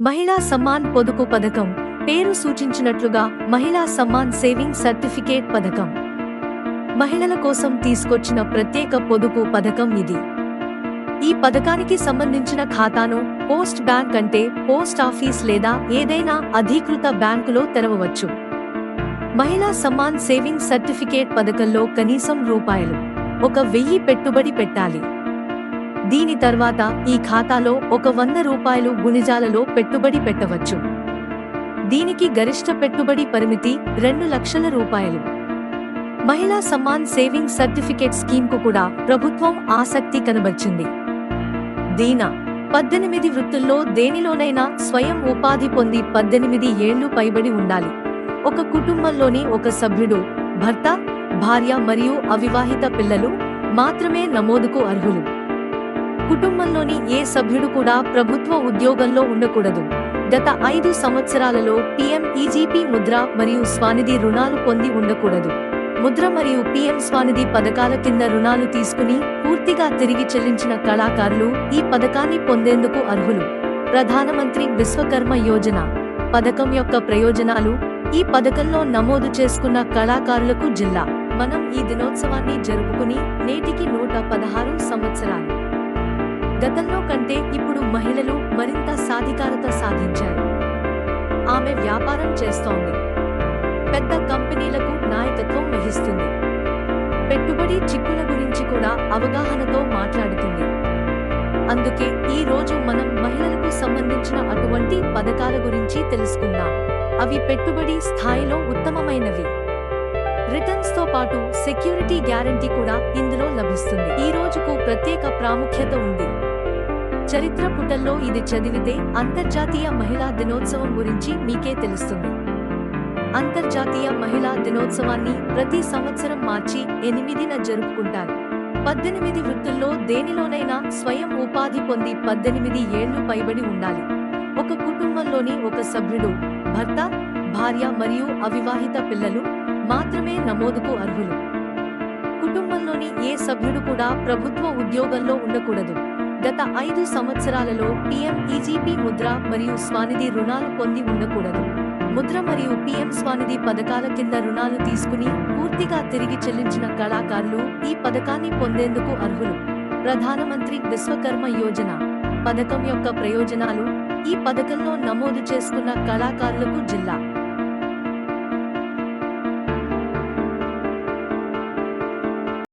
మహిళా సమ్మాన్ పొదుపు పథకం. పేరు సూచించినట్లుగా మహిళా సమ్మాన్ సేవింగ్ సర్టిఫికేట్ పథకం. మహిళల కోసం తీసుకొచ్చిన ప్రత్యేక పొదుపు పథకం ఇది. ఈ పథకానికి సంబంధించిన ఖాతాను పోస్ట్ బ్యాంక్ అంటే పోస్ట్ ఆఫీస్ లేదా ఏదైనా అధీకృత బ్యాంకులో తెరవవచ్చు. మహిళా సమ్మాన్ సేవింగ్ సర్టిఫికేట్ పథకంలో కనీసం రూపాయలు ఒక వెయ్యి పెట్టుబడి పెట్టాలి. దీని తర్వాత ఈ ఖాతాలో ఒక వంద రూపాయలు గుణిజాలలో పెట్టుబడి పెట్టవచ్చు. దీనికి గరిష్ట పెట్టుబడి పరిమితి రెండు లక్షల రూపాయలు. మహిళా సమ్మాన్ సేవింగ్ సర్టిఫికేట్ స్కీమ్కు కూడా ప్రభుత్వం ఆసక్తి కనబర్చింది. దీనా పద్దెనిమిది వృత్తుల్లో దేనిలోనైనా స్వయం ఉపాధి పొంది పద్దెనిమిది ఏళ్ళు పైబడి ఉండాలి. ఒక కుటుంబంలోని ఒక సభ్యుడు భర్త భార్య మరియు అవివాహిత పిల్లలు మాత్రమే నమోదుకు అర్హులు. కుటుంబంలోని ఏ సభ్యుడు కూడా ప్రభుత్వ ఉద్యోగంలో ఉండకూడదు. గత ఐదు సంవత్సరాలలో పీఎం ఈజీపీ ముద్ర మరియు స్వానిధి రుణాలు పొంది ఉండకూడదు. ముద్ర మరియు పీఎం స్వానిధి పథకాల కింద రుణాలు తీసుకుని పూర్తిగా తిరిగి చెల్లించిన కళాకారులు ఈ పథకాన్ని పొందేందుకు అర్హులు. ప్రధానమంత్రి విశ్వకర్మ యోజన పథకం యొక్క ప్రయోజనాలు ఈ పథకంలో నమోదు చేసుకున్న కళాకారులకు జిల్లా. మనం ఈ దినోత్సవాన్ని జరుపుకుని నేటికి నూట పదహారు సంవత్సరాలు. గతంలో కంటే ఇప్పుడు మహిళలు మరింత సాధికారత సాధించారు. ఆమె వ్యాపారం చేస్తోంది. పెద్ద కంపెనీలకు నాయకత్వం వహిస్తుంది. పెట్టుబడి చిక్కుల గురించి కూడా అవగాహనతో మాట్లాడుతుంది. అందుకే ఈ రోజు మనం మహిళలకు సంబంధించిన అటువంటి పథకాల గురించి తెలుసుకుందాం. అవి పెట్టుబడి స్థాయిలో ఉత్తమమైనవి. రిటర్న్స్తో పాటు సెక్యూరిటీ గ్యారంటీ కూడా ఇందులో ప్రత్యేక ప్రాముఖ్యత ఉంది. చరిత్ర పుటల్లో ఇది చదివితే అంతర్జాతీయ మహిళా దినోత్సవం గురించి మీకే తెలుస్తుంది. అంతర్జాతీయ మహిళా దినోత్సవాన్ని ప్రతి సంవత్సరం మార్చి ఎనిమిదిన జరుపుకుంటారు. పద్దెనిమిది వృత్తుల్లో దేనిలోనైనా స్వయం ఉపాధి పొంది పద్దెనిమిది ఏళ్ళు పైబడి ఉండాలి. ఒక కుటుంబంలోని ఒక సభ్యుడు భర్త భార్య మరియు అవివాహిత పిల్లలు మాత్రమే నమోదుకు అర్హులు. కుటుంబంలోని ఏ సభ్యుడు కూడా ప్రభుత్వ ఉద్యోగంలో ఉండకూడదు. గత ఐదు సంవత్సరాలలో పీఎం ఈజీపీ ముద్ర మరియు స్వానిధి రుణాలు పొంది ఉండకూడదు. ముద్ర మరియు పీఎం స్వానిధి పథకాల కింద రుణాలు తీసుకుని పూర్తిగా తిరిగి చెల్లించిన కళాకారులు ఈ పథకాన్ని పొందేందుకు అర్హులు. ప్రధానమంత్రి విశ్వకర్మ యోజన పథకం యొక్క ప్రయోజనాలు ఈ పథకంలో నమోదు చేసుకున్న కళాకారులకు జిల్లా